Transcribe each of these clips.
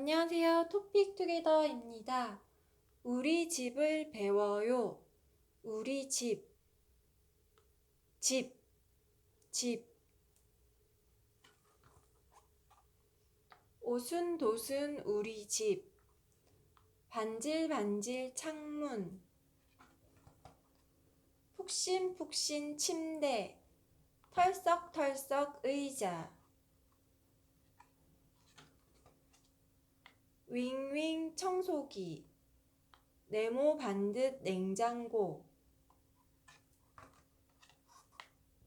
안녕하세요. 토픽 투게더입니다. 우리 집을 배워요. 우리 집. 집. 집. 오순도순 우리 집. 반질반질 창문. 푹신푹신 침대. 털썩털썩 의자. 윙윙 청소기, 네모 반듯 냉장고,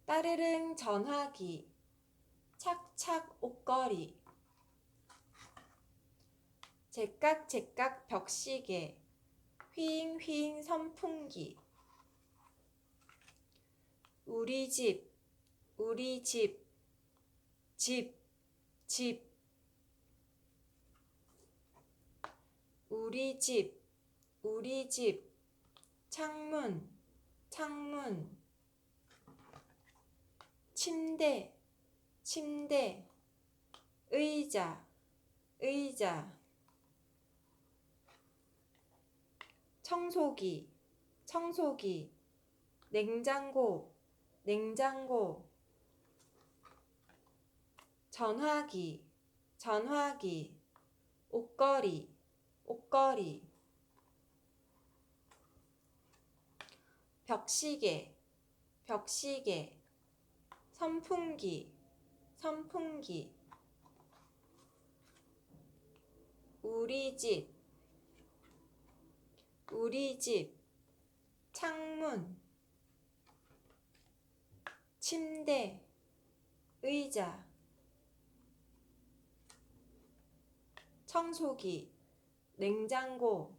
따르릉 전화기, 착착 옷걸이, 제깍제깍 벽시계, 휘잉휘잉 선풍기, 우리 집, 우리 집, 집, 집, 우리 집, 우리 집, 창문, 창문, 침대, 침대, 의자, 의자, 청소기, 청소기, 냉장고, 냉장고, 전화기, 전화기, 옷걸이, 옷걸이 벽시계 벽시계 선풍기 선풍기 우리 집 우리 집 창문 침대 의자 청소기 냉장고,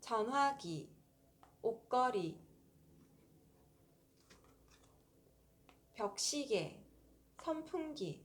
전화기, 옷걸이, 벽시계, 선풍기,